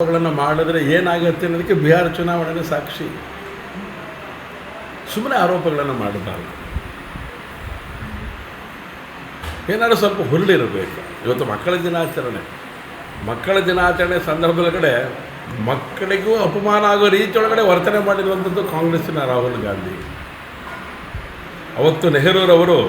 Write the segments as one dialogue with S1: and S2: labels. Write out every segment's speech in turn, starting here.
S1: ಆರೋಪಗಳನ್ನು ಮಾಡಿದ್ರೆ ಏನಾಗುತ್ತೆ ಅನ್ನೋದಕ್ಕೆ ಬಿಹಾರ ಚುನಾವಣೆ ಸಾಕ್ಷಿ. ಸುಮ್ಮನೆ ಆರೋಪಗಳನ್ನು ಮಾಡಬಾರ್ದು ಏನಾದ್ರು ಸ್ವಲ್ಪ ಹುರುಳಿರಬೇಕು. ಇವತ್ತು ಮಕ್ಕಳ ದಿನಾಚರಣೆ. ಮಕ್ಕಳ ದಿನಾಚರಣೆ ಸಂದರ್ಭದ ಕಡೆ ಮಕ್ಕಳಿಗೂ ಅಪಮಾನ ಆಗೋ ರೀತಿಯೊಳಗಡೆ ವರ್ತನೆ ಮಾಡಿರುವಂಥದ್ದು ಕಾಂಗ್ರೆಸ್ಸಿನ ರಾಹುಲ್ ಗಾಂಧಿ. ಅವತ್ತು ನೆಹರೂರವರು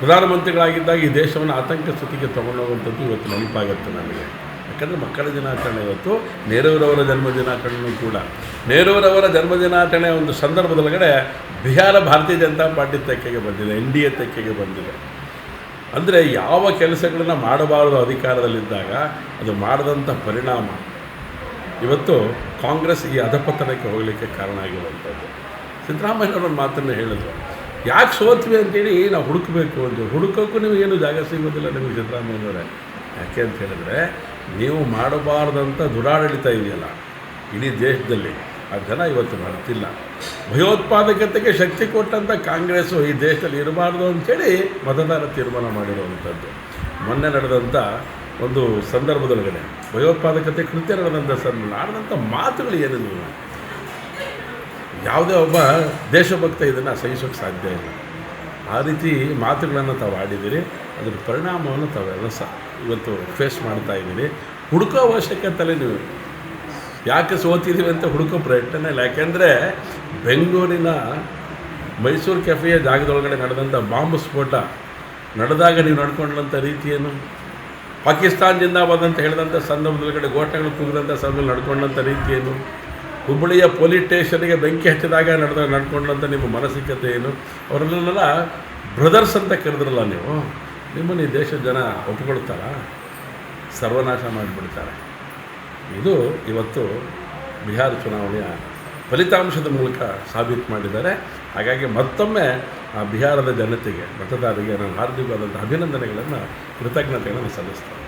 S1: ಪ್ರಧಾನಮಂತ್ರಿಗಳಾಗಿದ್ದಾಗ ಈ ದೇಶವನ್ನು ಆತಂಕ ಸ್ಥಿತಿಗೆ ತಗೊಂಡೋಗುವಂಥದ್ದು ಇವತ್ತು ನೆನಪಾಗುತ್ತೆ ನನಗೆ. ಯಾಕಂದರೆ ಮಕ್ಕಳ ದಿನಾಚರಣೆ ಇವತ್ತು ನೆಹರೂರವರ ಜನ್ಮ ದಿನಾಚರಣೆಯೂ ಕೂಡ. ನೆಹರೂರವರ ಜನ್ಮ ದಿನಾಚರಣೆ ಒಂದು ಸಂದರ್ಭದೊಳಗಡೆ ಬಿಹಾರ ಭಾರತೀಯ ಜನತಾ ಪಾರ್ಟಿ ತೆಕ್ಕೆಗೆ ಬಂದಿದೆ, ಎನ್ ಡಿ ಎ ತೆಕ್ಕೆಗೆ ಬಂದಿದೆ. ಅಂದರೆ ಯಾವ ಕೆಲಸಗಳನ್ನು ಮಾಡಬಾರದು ಅಧಿಕಾರದಲ್ಲಿದ್ದಾಗ ಅದು ಮಾಡಿದಂಥ ಪರಿಣಾಮ. ಇವತ್ತು ಕಾಂಗ್ರೆಸ್ ಈ ಅಧಪತನಕ್ಕೆ ಹೋಗಲಿಕ್ಕೆ ಕಾರಣ ಆಗಿರುವಂಥದ್ದು. ಸಿದ್ದರಾಮಯ್ಯನವ್ರ ಮಾತನ್ನು ಹೇಳಿದ್ರು. ಯಾಕೆ ಸೋತ್ವಿ ಅಂತೇಳಿ ನಾವು ಹುಡುಕಬೇಕು ಅಂತ ಹುಡುಕೋಕ್ಕೂ ನಿಮಗೇನು ಜಾಗ ಸಿಗೋದಿಲ್ಲ ನಿಮಗೆ ಸಿದ್ದರಾಮಯ್ಯನವರೇ ಯಾಕೆ ಅಂತ ಹೇಳಿದ್ರೆ ನೀವು ಮಾಡಬಾರ್ದಂಥ ದುರಾಡಳಿತ ಇದೆಯಲ್ಲ? ಇಡೀ ದೇಶದಲ್ಲಿ. ಆ ಜನ ಇವತ್ತು ಮಾಡ್ತಿಲ್ಲ ಭಯೋತ್ಪಾದಕತೆಗೆ ಶಕ್ತಿ ಕೊಟ್ಟಂಥ ಕಾಂಗ್ರೆಸ್ಸು ಈ ದೇಶದಲ್ಲಿ ಇರಬಾರ್ದು ಅಂಥೇಳಿ ಮತದಾರ ತೀರ್ಮಾನ ಮಾಡಿರುವಂಥದ್ದು. ಮೊನ್ನೆ ನಡೆದಂಥ ಒಂದು ಸಂದರ್ಭದೊಳಗಡೆ ಭಯೋತ್ಪಾದಕತೆ ಕೃತ್ಯ ನಡೆದಂಥ ಸಂದರ್ಭ ಆಡಿದಂಥ ಮಾತುಗಳು ಏನಿಲ್ಲ. ಯಾವುದೇ ಒಬ್ಬ ದೇಶಭಕ್ತ ಇದನ್ನು ಸಹಿಸೋಕ್ಕೆ ಸಾಧ್ಯ ಇಲ್ಲ. ಆ ರೀತಿ ಮಾತುಗಳನ್ನು ತಾವು ಆಡಿದ್ದೀರಿ, ಅದರ ಪರಿಣಾಮವನ್ನು ತಾವೆಲ್ಲ ಸಹ ಇವತ್ತು ಫೇಸ್ ಮಾಡ್ತಾ ಇದ್ದೀರಿ. ಹುಡುಕೋ ತಲೆ ನೀವು ಯಾಕೆ ಸೋತಿದ್ದೀವಿ ಅಂತ ಹುಡುಕೋ ಪ್ರಯತ್ನ ಇಲ್ಲ. ಯಾಕೆಂದರೆ ಬೆಂಗಳೂರಿನ ಮೈಸೂರು ಕೆಫೆಯ ಜಾಗದೊಳಗಡೆ ನಡೆದಂಥ ಬಾಂಬ್ ಸ್ಫೋಟ ನಡೆದಾಗ ನೀವು ನಡ್ಕೊಂಡಂಥ ರೀತಿಯನ್ನು ಪಾಕಿಸ್ತಾನ್ ಜಿಂದಾಬಾದ್ ಅಂತ ಹೇಳಿದಂಥ ಸಂದರ್ಭದೊಳಗಡೆ ಗೋಟಗಳು ಕೂಗಿದಂಥ ಸಂದರ್ಭದಲ್ಲಿ ನಡ್ಕೊಂಡಂಥ ರೀತಿ ಏನು ಹುಬ್ಬಳ್ಳಿಯ ಪೊಲೀಸ್ ಸ್ಟೇಷನ್ಗೆ ಬೆಂಕಿ ಹಚ್ಚಿದಾಗ ನಡೆದ ನಡ್ಕೊಂಡಂಥ ನಿಮ್ಮ ಮಾನಸಿಕತೆ ಏನು? ಅವರಲ್ಲೆಲ್ಲ ಬ್ರದರ್ಸ್ ಅಂತ ಕರೆದ್ರಲ್ಲ ನೀವು. ನಿಮ್ಮನ್ನು ಈ ದೇಶದ ಜನ ಒಪ್ಕೊಳ್ತಾರ? ಸರ್ವನಾಶ ಮಾಡಿಬಿಡ್ತಾರೆ. ಇದು ಇವತ್ತು ಬಿಹಾರ ಚುನಾವಣೆಯ ಫಲಿತಾಂಶದ ಮೂಲಕ ಸಾಬೀತು ಮಾಡಿದ್ದಾರೆ. ಹಾಗಾಗಿ ಮತ್ತೊಮ್ಮೆ ಆ ಬಿಹಾರದ ಜನತೆಗೆ, ಮತದಾರರಿಗೆ ನಾನು ಹಾರ್ದಿಕವಾದಂಥ ಅಭಿನಂದನೆಗಳನ್ನು, ಕೃತಜ್ಞತೆಗಳನ್ನು ಸಲ್ಲಿಸ್ತೇನೆ.